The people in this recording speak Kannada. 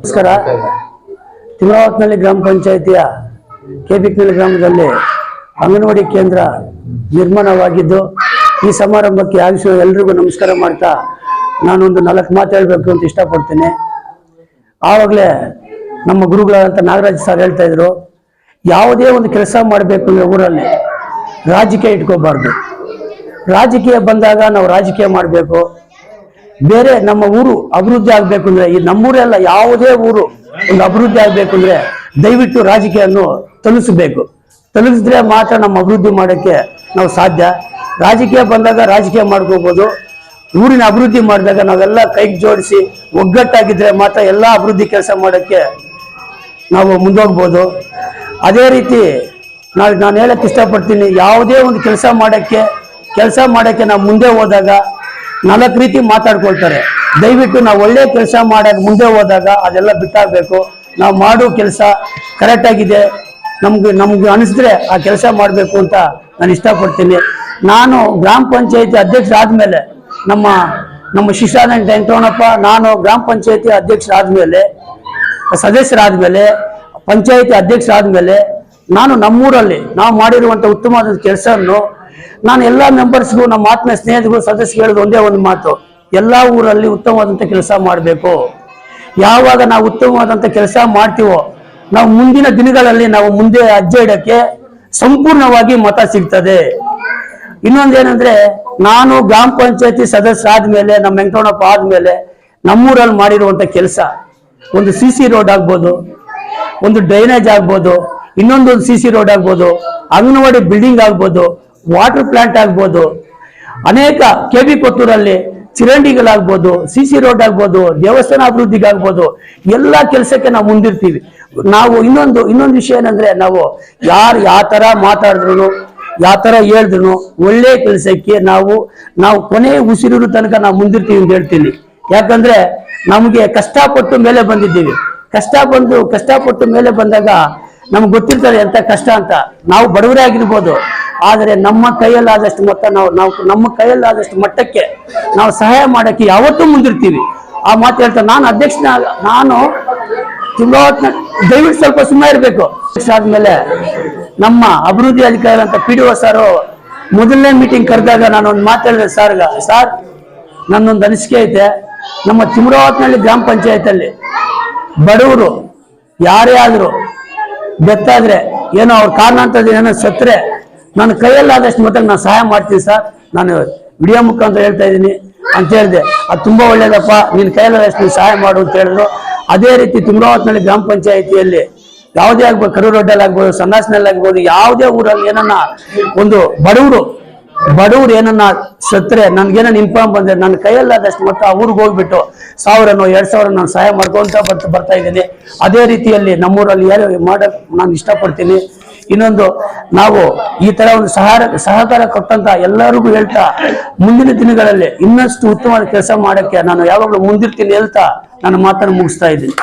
ನಮಸ್ಕಾರ. ತಿಮ್ರಾವತ್ನಲ್ಲಿ ಗ್ರಾಮ ಪಂಚಾಯಿತಿಯ ಕೆಬಿಕ್ನಲ್ಲಿ ಗ್ರಾಮದಲ್ಲಿ ಅಂಗನವಾಡಿ ಕೇಂದ್ರ ನಿರ್ಮಾಣವಾಗಿದ್ದು, ಈ ಸಮಾರಂಭಕ್ಕೆ ಆಗಿಸುವ ಎಲ್ರಿಗೂ ನಮಸ್ಕಾರ ಮಾಡ್ತಾ ನಾನೊಂದು ನಾಲ್ಕು ಮಾತು ಹೇಳಬೇಕು ಅಂತ ಇಷ್ಟಪಡ್ತೀನಿ. ಆವಾಗಲೇ ನಮ್ಮ ಗುರುಗಳಾದಂಥ ನಾಗರಾಜ್ ಸರ್ ಹೇಳ್ತಾ ಇದ್ರು, ಯಾವುದೇ ಒಂದು ಕೆಲಸ ಮಾಡಬೇಕು ಅಂದರೆ ಊರಲ್ಲಿ ರಾಜಕೀಯ ಇಟ್ಕೋಬಾರ್ದು. ರಾಜಕೀಯ ಬಂದಾಗ ನಾವು ರಾಜಕೀಯ ಮಾಡಬೇಕು. ಬೇರೆ ನಮ್ಮ ಊರು ಅಭಿವೃದ್ಧಿ ಆಗ್ಬೇಕು ಅಂದ್ರೆ, ಈ ನಮ್ಮೂರೆಲ್ಲ ಯಾವುದೇ ಊರು ಒಂದು ಅಭಿವೃದ್ಧಿ ಆಗ್ಬೇಕು ಅಂದ್ರೆ ದಯವಿಟ್ಟು ರಾಜಕೀಯವನ್ನು ತಲುಪಿಸಬೇಕು. ತಲುಪಿಸಿದ್ರೆ ಮಾತ್ರ ನಮ್ಮ ಅಭಿವೃದ್ಧಿ ಮಾಡೋಕ್ಕೆ ನಾವು ಸಾಧ್ಯ. ರಾಜಕೀಯ ಬಂದಾಗ ರಾಜಕೀಯ ಮಾಡ್ಕೋಬಹುದು ಊರಿನ ಅಭಿವೃದ್ಧಿ ಮಾಡಿದಾಗ ನಾವೆಲ್ಲ ಕೈಗೆ ಜೋಡಿಸಿ ಒಗ್ಗಟ್ಟಾಗಿದ್ರೆ ಮಾತ್ರ ಎಲ್ಲ ಅಭಿವೃದ್ಧಿ ಕೆಲಸ ಮಾಡೋಕ್ಕೆ ನಾವು ಮುಂದೋಗ್ಬೋದು. ಅದೇ ರೀತಿ ನಾವು ನಾನು ಹೇಳಕ್ಕೆ ಇಷ್ಟಪಡ್ತೀನಿ, ಯಾವುದೇ ಒಂದು ಕೆಲಸ ಮಾಡೋಕ್ಕೆ ಕೆಲಸ ಮಾಡೋಕ್ಕೆ ನಾವು ಮುಂದೆ ಹೋದಾಗ ನಾಲ್ಕು ರೀತಿ ಮಾತಾಡ್ಕೊಳ್ತಾರೆ. ದಯವಿಟ್ಟು ನಾವು ಒಳ್ಳೆ ಕೆಲಸ ಮಾಡೋಕೆ ಮುಂದೆ ಹೋದಾಗ ಅದೆಲ್ಲ ಬಿಟ್ಟಾಗಬೇಕು. ನಾವು ಮಾಡೋ ಕೆಲಸ ಕರೆಕ್ಟಾಗಿದೆ ನಮ್ಗೆ ನಮ್ಗೆ ಅನಿಸಿದ್ರೆ ಆ ಕೆಲಸ ಮಾಡಬೇಕು ಅಂತ ನಾನು ಇಷ್ಟಪಡ್ತೀನಿ. ನಾನು ಗ್ರಾಮ ಪಂಚಾಯತಿ ಅಧ್ಯಕ್ಷರಾದ್ಮೇಲೆ ನಮ್ಮ ನಮ್ಮ ಶಿಷ್ಯಾನಂದ ಟೆಂಕೋಣಪ್ಪ ನಾನು ಗ್ರಾಮ ಪಂಚಾಯತಿ ಅಧ್ಯಕ್ಷರಾದ್ಮೇಲೆ ಸದಸ್ಯರಾದ್ಮೇಲೆ, ಪಂಚಾಯತಿ ಅಧ್ಯಕ್ಷರಾದ್ಮೇಲೆ ನಾನು ನಮ್ಮೂರಲ್ಲಿ ನಾವು ಮಾಡಿರುವಂಥ ಉತ್ತಮವಾದ ಕೆಲಸವನ್ನು ನಾನು ಎಲ್ಲಾ ಮೆಂಬರ್ಸ್ಗೂ ನಮ್ಮ ಆತ್ಮೀಯ ಸ್ನೇಹಿತರು ಸದಸ್ಯರು ಹೇಳೋದು ಒಂದೇ ಒಂದು ಮಾತು. ಎಲ್ಲ ಊರಲ್ಲಿ ಉತ್ತಮವಾದಂಥ ಕೆಲಸ ಮಾಡಬೇಕು. ಯಾವಾಗ ನಾವು ಉತ್ತಮವಾದಂಥ ಕೆಲಸ ಮಾಡ್ತೀವೋ, ನಾವು ಮುಂದಿನ ದಿನಗಳಲ್ಲಿ ನಾವು ಮುಂದೆ ಹೆಜ್ಜೆ ಇಡಕ್ಕೆ ಸಂಪೂರ್ಣವಾಗಿ ಮತ ಸಿಗ್ತದೆ. ಇನ್ನೊಂದೇನಂದ್ರೆ, ನಾನು ಗ್ರಾಮ ಪಂಚಾಯತಿ ಸದಸ್ಯ ಆದ್ಮೇಲೆ, ನಮ್ಮ ವೆಂಕಟಣಪ್ಪ ಆದ್ಮೇಲೆ ನಮ್ಮೂರಲ್ಲಿ ಮಾಡಿರುವಂತ ಕೆಲಸ. ಒಂದು ಸಿ ಸಿ ರೋಡ್ ಆಗ್ಬೋದು, ಒಂದು ಡ್ರೈನೇಜ್ ಆಗ್ಬೋದು ಇನ್ನೊಂದು ಸಿ ಸಿ ರೋಡ್ ಆಗ್ಬೋದು, ಅಂಗನವಾಡಿ ಬಿಲ್ಡಿಂಗ್ ಆಗ್ಬೋದು ವಾಟರ್ ಪ್ಲಾಂಟ್ ಆಗ್ಬೋದು, ಅನೇಕ ಕೆ ಬಿ ಕೊತ್ತೂರಲ್ಲಿ ಚಿರಂಡಿಗಳಾಗ್ಬೋದು ಸಿ ಸಿ ರೋಡ್ ಆಗ್ಬೋದು, ದೇವಸ್ಥಾನ ಅಭಿವೃದ್ಧಿಗಾಗ್ಬೋದು, ಎಲ್ಲ ಕೆಲಸಕ್ಕೆ ನಾವು ಮುಂದಿರ್ತೀವಿ. ನಾವು ಇನ್ನೊಂದು ಇನ್ನೊಂದು ವಿಷಯ ಏನಂದ್ರೆ ನಾವು ಯಾರು ಯಾವ ತರ ಮಾತಾಡಿದ್ರು ಯಾವ ತರ ಹೇಳಿದ್ರು ಒಳ್ಳೆ ಕೆಲಸಕ್ಕೆ ನಾವು ನಾವು ಕೊನೆ ಉಸಿರಿರೋ ತನಕ ನಾವು ಮುಂದಿರ್ತೀವಿ ಅಂತ ಹೇಳ್ತೀನಿ. ಯಾಕಂದ್ರೆ ನಮಗೆ ಕಷ್ಟಪಟ್ಟು ಮೇಲೆ ಬಂದಿದ್ದೀವಿ. ಕಷ್ಟ ಬಂದು, ಕಷ್ಟಪಟ್ಟು ಮೇಲೆ ಬಂದಾಗ ನಮ್ಗೆ ಗೊತ್ತಿರ್ತಾರೆ ಎಂತ ಕಷ್ಟ ಅಂತ. ನಾವು ಬಡವರೇ ಆಗಿರ್ಬೋದು ಆದರೆ ನಮ್ಮ ಕೈಯಲ್ಲಾದಷ್ಟು ಮೊತ್ತ ನಾವು ನಾವು ನಮ್ಮ ಕೈಯಲ್ಲಾದಷ್ಟು ಮಟ್ಟಕ್ಕೆ ನಾವು ಸಹಾಯ ಮಾಡೋಕ್ಕೆ ಯಾವತ್ತೂ ಮುಂದಿರ್ತೀವಿ. ಆ ಮಾತು ಹೇಳ್ತಾ ನಾನು ಅಧ್ಯಕ್ಷನ, ನಾನು ತುಂಬ ದಯವಿಟ್ಟು ಸ್ವಲ್ಪ ಸುಮ್ಮನೆ ಇರಬೇಕು. ಆದ್ಮೇಲೆ ನಮ್ಮ ಅಭಿವೃದ್ಧಿ ಅಧಿಕಾರಿ ಅಂತ ಪಿ ಡಿ ಒ ಸಾರು ಮೊದಲನೇ ಮೀಟಿಂಗ್ ಕರೆದಾಗ ನಾನು ಒಂದು ಮಾತಾಡಿದೆ ಸರ್ ಸರ್, ನನ್ನೊಂದು ಅನಿಸಿಕೆ ಐತೆ. ನಮ್ಮ ತಿಮ್ರಾವತ್ನಲ್ಲಿ ಗ್ರಾಮ ಪಂಚಾಯತಲ್ಲಿ ಬಡವರು ಯಾರೇ ಆದರೂ ಬೆತ್ತಾದ್ರೆ ಏನೋ ಅವ್ರ ಕಾರಣಾಂತರದ ಏನೋ ಸತ್ರೆ ನನ್ನ ಕೈಯಲ್ಲಾದಷ್ಟು ಮತ್ತೆ ನಾನು ಸಹಾಯ ಮಾಡ್ತೀನಿ ಸರ್. ನಾನು ವಿಡಿಯೋ ಮುಖಾಂತರ ಹೇಳ್ತಾ ಇದ್ದೀನಿ ಅಂತ ಹೇಳಿದೆ. ಅದು ತುಂಬ ಒಳ್ಳೇದಪ್ಪ. ನಿನ್ನ ಕೈಯಲ್ಲಾದಷ್ಟು ನೀನು ಸಹಾಯ ಮಾಡು ಅಂತ ಹೇಳಿದ್ರು. ಅದೇ ರೀತಿ ತಿಮ್ರಾವತ್ನಲ್ಲಿ ಗ್ರಾಮ ಪಂಚಾಯಿತಿಯಲ್ಲಿ ಯಾವುದೇ ಆಗ್ಬೋದು ಕರೂರು ರೊಡ್ಡಲ್ಲಿ ಆಗ್ಬೋದು, ಸನ್ನಾಸ್ನಲ್ಲಿ ಆಗ್ಬೋದು, ಯಾವುದೇ ಊರಲ್ಲಿ ಏನನ್ನ ಒಂದು ಬಡವರು, ಬಡವ್ರು ಏನನ್ನ ಸತ್ರೆ ನನ್ಗೇನ ಇನ್ಫಾರ್ಮ್ ಬಂದ್ರೆ ನನ್ನ ಕೈಯಲ್ಲಾದಷ್ಟು ಮೊತ್ತ ಆ ಊರಿಗೆ ಹೋಗ್ಬಿಟ್ಟು ಸಾವಿರನೋ, ಎರಡ್ ಸಾವಿರ ನಾನು ಸಹಾಯ ಮಾಡ್ಕೊಂತ ಬರ್ತಾ ಬರ್ತಾ ಇದ್ದೀನಿ. ಅದೇ ರೀತಿಯಲ್ಲಿ ನಮ್ಮೂರಲ್ಲಿ ಯಾರು ಮಾಡಕ್ ನಾನು ಇಷ್ಟಪಡ್ತೀನಿ. ಇನ್ನೊಂದು, ನಾವು ಈ ತರ ಒಂದು ಸಹಾರ, ಸಹಕಾರ ಕೊಟ್ಟಂತ ಎಲ್ಲರಿಗೂ ಹೇಳ್ತಾ, ಮುಂದಿನ ದಿನಗಳಲ್ಲಿ ಇನ್ನಷ್ಟು ಉತ್ತಮವಾದ ಕೆಲಸ ಮಾಡಕ್ಕೆ ನಾನು ಯಾವಾಗಲೂ ಮುಂದಿರ್ತೀನಿ ಹೇಳ್ತಾ ನಾನು ಮಾತನ್ನು ಮುಗಿಸ್ತಾ ಇದ್ದೀನಿ.